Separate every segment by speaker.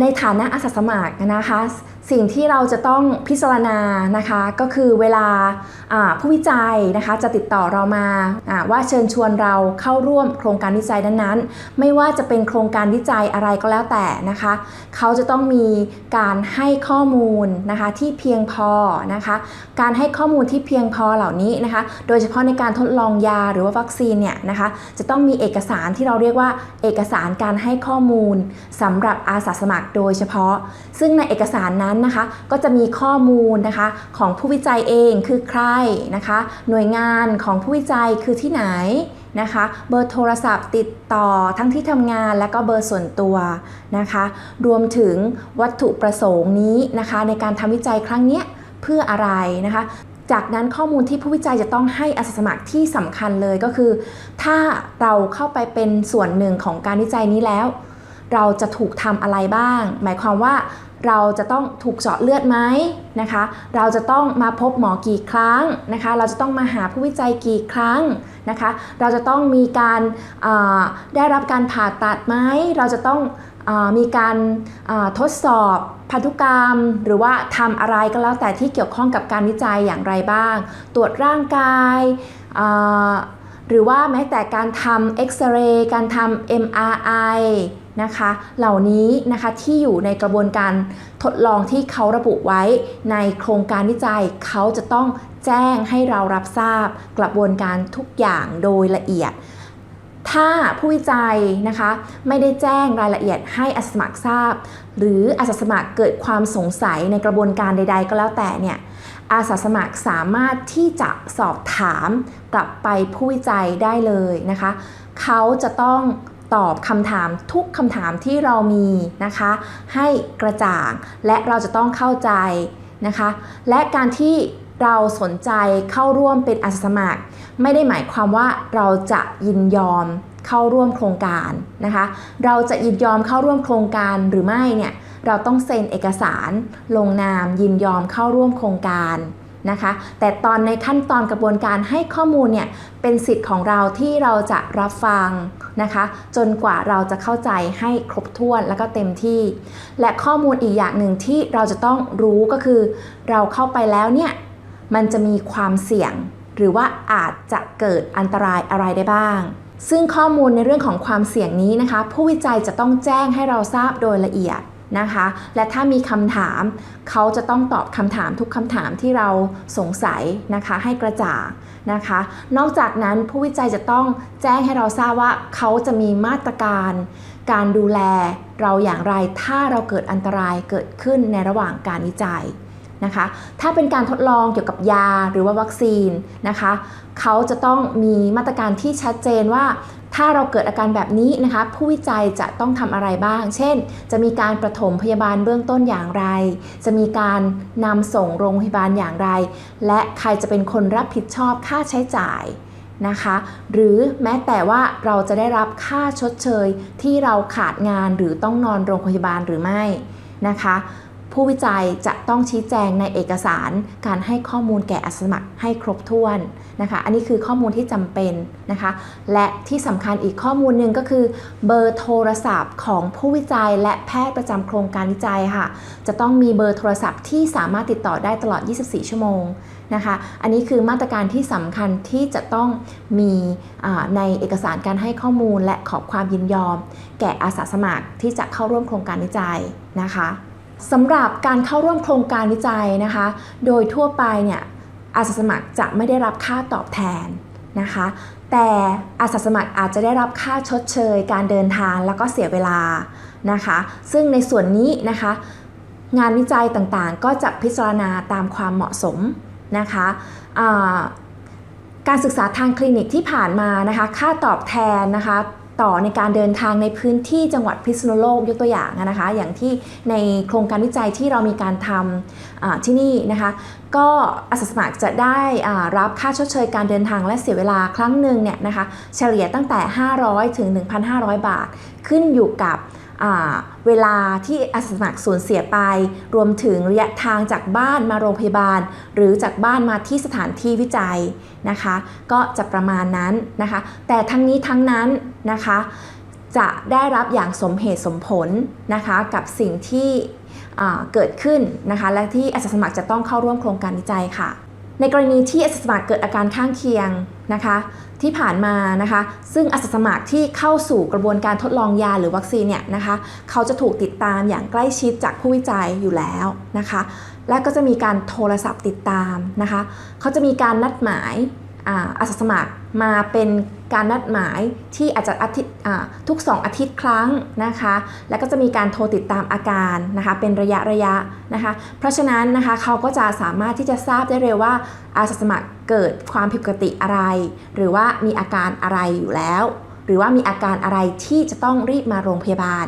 Speaker 1: ในฐานะอาสาสมัครนะคะ สิ่งที่เราจะต้องพิจารณานะคะก็คือเวลาผู้วิจัยนะคะจะติดต่อเรามาว่าเชิญชวนเราเข้าร่วมโครงการวิจัยนั้นๆ ไม่ว่าจะเป็นโครงการวิจัยอะไรก็แล้วแต่นะคะเขาจะต้องมีการให้ข้อมูลนะคะที่เพียงพอนะคะการให้ข้อมูลที่เพียงพอเหล่านี้นะคะโดยเฉพาะในการทดลองยาหรือว่าวัคซีนเนี่ยนะคะจะต้องมีเอกสารที่เราเรียกว่าเอกสารการให้ข้อมูลสำหรับอาสาสมัครโดยเฉพาะ ซึ่งในเอกสารนั้นนะคะ ก็จะมีข้อมูลนะคะ ของผู้วิจัยเองคือใครนะคะ หน่วยงานของผู้วิจัยคือที่ไหนนะคะเบอร์โทรศัพท์ติดต่อทั้งที่ทำงานและก็เบอร์ส่วนตัวนะคะ รวมถึงวัตถุประสงค์นี้นะคะ ในการทำวิจัยครั้งนี้เพื่ออะไรนะคะ จากนั้นข้อมูลที่ผู้วิจัยจะต้องให้อาสาสมัครที่สำคัญเลยก็คือ ถ้าเราเข้าไปเป็นส่วนหนึ่งของการวิจัยนี้แล้ว เราจะถูกทำอะไรบ้าง หมายความว่า เราจะต้องถูกเจาะเลือดไหมนะคะ เราจะต้องมาพบหมอกี่ครั้งนะคะ เราจะต้องมาหาผู้วิจัยกี่ครั้งนะคะ เราจะต้องมีการได้รับการผ่าตัดไหม เราจะต้องอมีการทดสอบพันธุกรรม หรือว่าทำอะไรก็แล้วแต่ที่เกี่ยวข้องกับการวิจัยอย่างไรบ้าง ตรวจร่างกายหรือว่าแม้แต่การทำเอ็กซเรย์การทำ MRI นะคะ เหล่านี้นะคะที่อยู่ในกระบวนการทดลองที่เขาระบุไว้ในโครงการวิจัยเขาจะต้องแจ้งให้เรารับทราบกระบวนการทุกอย่างโดยละเอียด ถ้าผู้วิจัยนะคะไม่ได้แจ้งรายละเอียดให้อาสาสมัครทราบ หรืออาสาสมัครเกิดความสงสัยในกระบวนการใด ๆ ก็แล้วแต่เนี่ยอาสาสมัครสามารถที่จะสอบถามกลับไปผู้วิจัยได้เลยนะคะ เขาจะต้อง ตอบคำถามทุกคำถามที่เรามีนะคะ ให้กระจ่าง และเราจะต้องเข้าใจนะคะ และการที่เราสนใจเข้าร่วมเป็นอาสาสมัคร ไม่ได้หมายความว่าเราจะยินยอมเข้าร่วมโครงการนะคะ เราจะยินยอมเข้าร่วมโครงการหรือไม่เนี่ยเราต้องเซ็นเอกสาร ลงนามยินยอมเข้าร่วมโครงการ นะคะ แต่ตอนในขั้นตอนกระบวนการให้ข้อมูลเนี่ยเป็นสิทธิ์ของเราที่เราจะรับฟังนะคะ จนกว่าเราจะเข้าใจให้ครบถ้วนแล้วก็เต็มที่ และข้อมูลอีกอย่างหนึ่งที่เราจะต้องรู้ก็คือ เราเข้าไปแล้วเนี่ยมันจะมีความเสี่ยง หรือว่าอาจจะเกิดอันตรายอะไรได้บ้างซึ่งข้อมูลในเรื่องของความเสี่ยงนี้นะคะ ผู้วิจัยจะต้องแจ้งให้เราทราบโดยละเอียด นะคะ และถ้ามีคำถามเขาจะต้องตอบคำถามทุกคำถามที่เราสงสัยนะคะให้กระจ่างนะคะ นอกจากนั้นผู้วิจัยจะต้องแจ้งให้เราทราบว่าเขาจะมีมาตรการ การดูแลเราอย่างไรถ้าเราเกิดอันตรายเกิดขึ้นในระหว่างการวิจัยนะคะถ้าเป็นการทดลองเกี่ยวกับยาหรือว่าวัคซีนนะคะเขาจะต้องมีมาตรการที่ชัดเจนว่าถ้าเราเกิดอาการแบบนี้นะคะ ผู้วิจัยจะต้องทำอะไรบ้าง เช่น จะมีการประถมพยาบาลเบื้องต้นอย่างไร จะมีการนำส่งโรงพยาบาลอย่างไร และใครจะเป็นคนรับผิดชอบค่าใช้จ่ายนะคะ หรือแม้แต่ว่าเราจะได้รับค่าชดเชยที่เราขาดงานหรือต้องนอนโรงพยาบาลหรือไม่นะคะ ผู้วิจัยจะต้องชี้แจงในเอกสารการให้ข้อมูลแก่อาสมัครให้ครบถ้วนนะคะ อันนี้คือข้อมูลที่จำเป็นนะคะ และที่สำคัญอีกข้อมูลหนึ่งก็คือ เบอร์โทรศัพท์ของผู้วิจัยและแพทย์ประจำโครงการวิจัยค่ะ จะต้องมีเบอร์โทรศัพท์ที่สามารถติดต่อได้ตลอด 24 ชั่วโมงนะคะ อันนี้คือมาตรการที่สำคัญที่จะต้องมีในเอกสารการให้ข้อมูลและขอความยินยอม แก่อาสาสมัครที่จะเข้าร่วมโครงการวิจัยนะคะ สำหรับการเข้าร่วมโครงการวิจัยนะคะ โดยทั่วไปเนี่ยอาสาสมัครจะไม่ได้รับค่าตอบแทนนะคะ แต่อาสาสมัครอาจจะได้รับค่าชดเชย การเดินทางแล้วก็เสียเวลานะคะ ซึ่งในส่วนนี้นะคะ งานวิจัยต่างๆ ก็จะพิจารณาตามความเหมาะสมนะคะการศึกษาทางคลินิกที่ผ่านมานะคะ ค่าตอบแทนนะคะ ต่อในการเดินทางในพื้นที่จังหวัดพิษณุโลกยกตัวอย่างนะคะ อย่างที่ในโครงการวิจัยที่เรามีการทำที่นี่นะคะ ก็อาสาสมัครจะได้รับค่าชดเชยการเดินทางและเสียเวลาครั้งหนึ่งเนี่ยนะคะเฉลี่ยตั้งแต่ 500 ถึง 1,500 บาท ขึ้นอยู่กับ เวลาที่อาสาสมัครสูญเสียไป รวมถึงระยะทางจากบ้านมาโรงพยาบาล หรือจากบ้านมาที่สถานที่วิจัยนะคะ ก็จะประมาณนั้นนะคะ แต่ทั้งนี้ทั้งนั้นนะคะ จะได้รับอย่างสมเหตุสมผลนะคะกับสิ่งที่เกิดขึ้นนะคะ และที่อาสาสมัครจะต้องเข้าร่วมโครงการวิจัยค่ะ ในกรณีที่อาสาสมัครเกิดอาการข้างเคียงนะคะที่ผ่านมานะคะซึ่งอาสาสมัครที่เข้าสู่กระบวนการทดลองยาหรือวัคซีนเนี่ยนะคะเขาจะถูกติดตามอย่างใกล้ชิดจากผู้วิจัยอยู่แล้วนะคะและก็จะมีการโทรศัพท์ติดตามนะคะเขาจะมีการนัดหมายอาสาสมัครมาเป็น การนัดหมายที่อาจจะอาทิตย์ทุก 2 อาทิตย์ครั้งนะคะ แล้วก็จะมีการโทรติดตามอาการนะคะ เป็นระยะระยะนะคะ เพราะฉะนั้นนะคะเขาก็จะสามารถที่จะทราบได้เร็วว่าอาสาสมัครเกิดความผิดปกติอะไร หรือว่ามีอาการอะไรอยู่แล้ว หรือว่ามีอาการอะไรที่จะต้องรีบมาโรงพยาบาล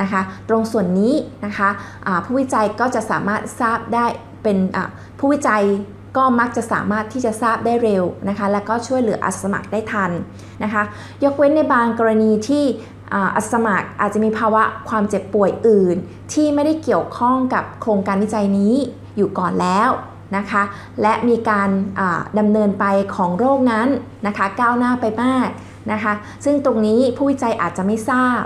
Speaker 1: นะคะ ตรงส่วนนี้นะคะอ่าผู้วิจัยก็จะสามารถทราบได้เป็นผู้วิจัย ก็มักจะสามารถที่จะทราบได้เร็วนะคะ และก็ช่วยเหลืออาสาสมัครได้ทันนะคะ ยกเว้นในบางกรณีที่อาสาสมัครอาจจะมีภาวะความเจ็บป่วยอื่น ที่ไม่ได้เกี่ยวข้องกับโครงการวิจัยนี้อยู่ก่อนแล้วนะคะ และมีการดำเนินไปของโรคนั้นนะคะ ก้าวหน้าไปมากนะคะ ซึ่งตรงนี้ผู้วิจัยอาจจะไม่ทราบ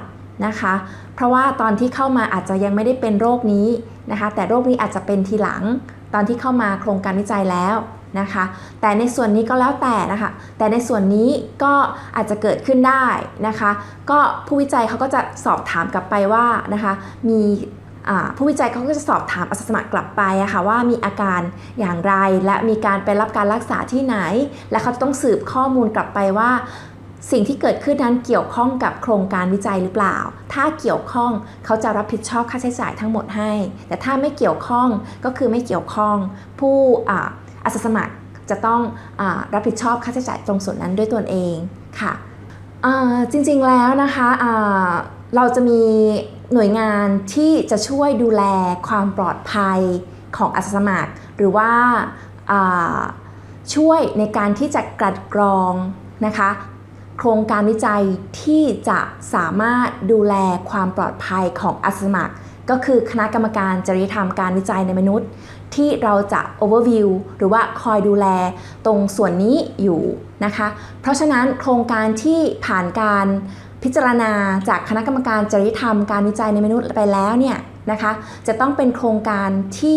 Speaker 1: นะคะ เพราะว่าตอนที่เข้ามาอาจจะยังไม่ได้เป็นโรคนี้นะคะ แต่โรคนี้อาจจะเป็นทีหลัง ตอนที่เข้ามาโครงการวิจัยแล้วนะคะ แต่ในส่วนนี้ก็แล้วแต่นะคะ แต่ในส่วนนี้ก็อาจจะเกิดขึ้นได้นะคะ ก็ผู้วิจัยเขาก็จะสอบถามกลับไปว่านะคะ มีผู้วิจัยเขาก็จะสอบถามอาสาสมัครกลับไปอะค่ะว่ามีอาการอย่างไรและมีการไปรับการรักษาที่ไหน และเขาต้องสืบข้อมูลกลับไปว่า สิ่งที่เกิดขึ้นนั้นเกี่ยวข้องกับโครงการวิจัยหรือเปล่า ถ้าเกี่ยวข้องเขาจะรับผิดชอบค่าใช้จ่ายทั้งหมดให้ แต่ถ้าไม่เกี่ยวข้องก็คือไม่เกี่ยวข้อง ผู้อาสาสมัครจะต้องอรับผิดชอบค่าใช้จ่ายตรงส่วนนั้นด้วยตนเองค่ะจริงๆแล้วนะคะเราจะมีหน่วยงานที่จะช่วยดูแลความปลอดภัยของอาสาสมัคร หรือว่าอ่าช่วยในการที่จะกลัดกรองนะคะ โครงการวิจัยที่จะสามารถดูแลความปลอดภัยของอาสาสมัคร ก็คือคณะกรรมการจริยธรรมการวิจัยในมนุษย์ ที่เราจะ overview หรือว่าคอยดูแลตรงส่วนนี้อยู่นะคะ เพราะฉะนั้นโครงการที่ผ่านการพิจารณาจากคณะกรรมการจริยธรรมการวิจัยในมนุษย์ไปแล้วเนี่ยนะคะจะต้องเป็นโครงการที่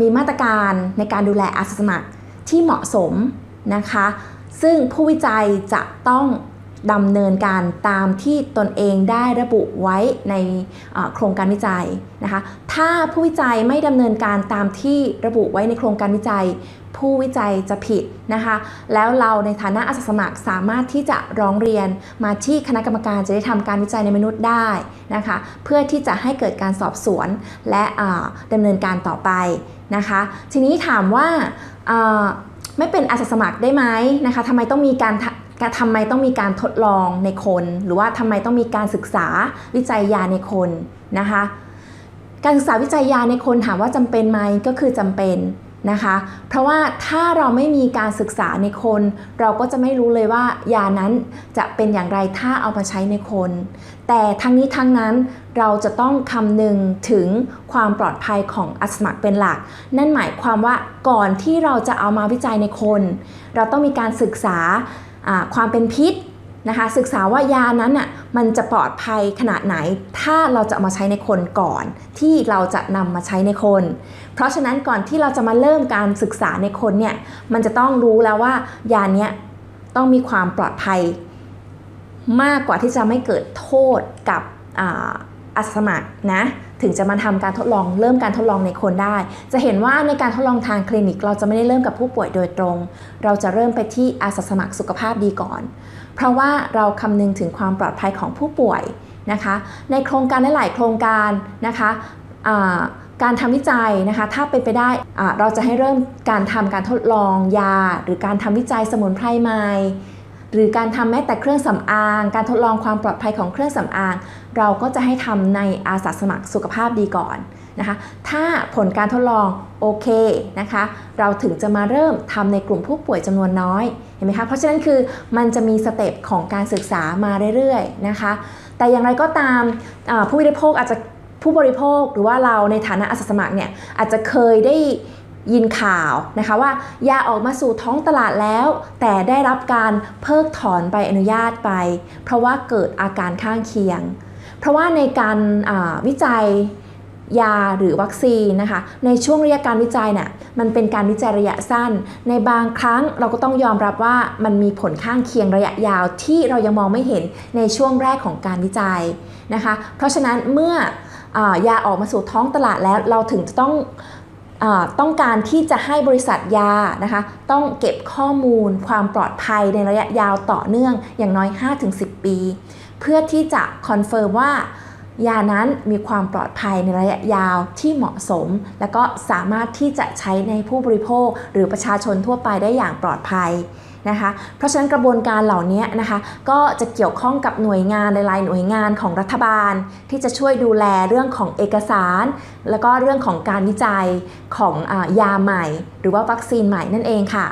Speaker 1: มีมาตรการในการดูแลอาสาสมัครที่เหมาะสมนะคะ ซึ่งผู้วิจัยจะต้องดำเนินการตามที่ตนเองได้ระบุไว้ในโครงการวิจัยนะคะ ถ้าผู้วิจัยไม่ดำเนินการตามที่ระบุไว้ในโครงการวิจัย ผู้วิจัยจะผิดนะคะ แล้วเราในฐานะอาสาสมัครสามารถที่จะร้องเรียนมาที่คณะกรรมการจะได้ทำการวิจัยในมนุษย์ได้นะคะ เพื่อที่จะให้เกิดการสอบสวนและดำเนินการต่อไปนะคะ ทีนี้ถามว่า ไม่เป็นอาสาสมัครได้ไหมนะคะทำไมต้องมีการทะการทำไมต้องมีการทดลองในคน หรือว่าทำไมต้องมีการศึกษาวิจัยยาในคนนะคะ การศึกษาวิจัยยาในคนถามว่าจำเป็นไหมก็คือจำเป็น นะคะ เพราะว่าถ้าเราไม่มีการศึกษาในคน เราก็จะไม่รู้เลยว่ายานั้นจะเป็นอย่างไรถ้าเอามาใช้ในคน แต่ทั้งนี้ทั้งนั้นเราจะต้องคำนึงถึงความปลอดภัยของอาสมัครเป็นหลัก นั่นหมายความว่าก่อนที่เราจะเอามาวิจัยในคน เราต้องมีการศึกษาความเป็นพิษ นะคะศึกษาว่ายานั้นอะมันจะปลอดภัยขนาดไหน ถ้าเราจะมาใช้ในคนก่อน ที่เราจะนำมาใช้ในคน เพราะฉะนั้นก่อนที่เราจะมาเริ่มการศึกษาในคนเนี่ยมันจะต้องรู้แล้วว่ายาเนี้ยต้องมีความปลอดภัย มากกว่าที่จะไม่เกิดโทษกับอาอาสาสมัครนะถึงจะมาทำการทดลองเริ่มการทดลองในคนได้ จะเห็นว่าในการทดลองทางคลินิก เราจะไม่ได้เริ่มกับผู้ป่วยโดยตรง เราจะเริ่มไปที่อาสาสมัครสุขภาพดีก่อน เพราะว่าเราคำนึงถึงความปลอดภัยของผู้ป่วยนะคะ ในโครงการหลาย ๆ โครงการนะคะการทำวิจัยนะคะ ถ้าเป็นไปได้เราจะให้เริ่มการทำการทดลองยา หรือการทำวิจัยสมุนไพรใหม่หรือการทำแม้แต่เครื่องสำอาง การทดลองความปลอดภัยของเครื่องสำอาง เราก็จะให้ทำในอาสาสมัครสุขภาพดีก่อน นะคะ ถ้าผลการทดลองโอเคนะคะ เราถึงจะมาเริ่มทำในกลุ่มผู้ป่วยจำนวนน้อยเห็นไหมคะ เพราะฉะนั้นคือมันจะมีสเต็ปของการศึกษามาเรื่อยๆนะคะ แต่อย่างไรก็ตามผู้บริโภคอาจจะผู้บริโภคหรือว่าเราในฐานะอาสาสมัครเนี่ยอาจจะเคยได้ยินข่าวนะคะว่ายาออกมาสู่ท้องตลาดแล้ว แต่ได้รับการเพิกถอนใบอนุญาตไป เพราะว่าเกิดอาการข้างเคียง เพราะว่าในการวิจัย ยาหรือวัคซีนนะคะ ในช่วงระยะการวิจัยเนี่ยมันเป็นการวิจัยระยะสั้น ในบางครั้งเราก็ต้องยอมรับว่ามันมีผลข้างเคียงระยะยาวที่เรายังมองไม่เห็นในช่วงแรกของการวิจัยนะคะ เพราะฉะนั้นเมื่ออายาออกมาสู่ท้องตลาดแล้วเราถึงจะต้องอต้องการที่จะให้บริษัทยานะคะ ต้องเก็บข้อมูลความปลอดภัยในระยะยาวต่อเนื่องอย่างน้อย 5-10 ปี เพื่อที่จะคอนเฟิร์มว่า ยานั้นมีความปลอดภัยในระยะยาวที่เหมาะสม และก็สามารถที่จะใช้ในผู้บริโภค หรือประชาชนทั่วไปได้อย่างปลอดภัยนะคะเพราะฉะนั้นกระบวนการเหล่านี้นะคะก็จะเกี่ยวข้องกับหน่วยงานหลายๆหน่วยงานของรัฐบาล ที่จะช่วยดูแลเรื่องของเอกสาร แล้วก็เรื่องของการวิจัยของอยาใหม่ หรือว่าวัคซีนใหม่นั่นเองค่ะ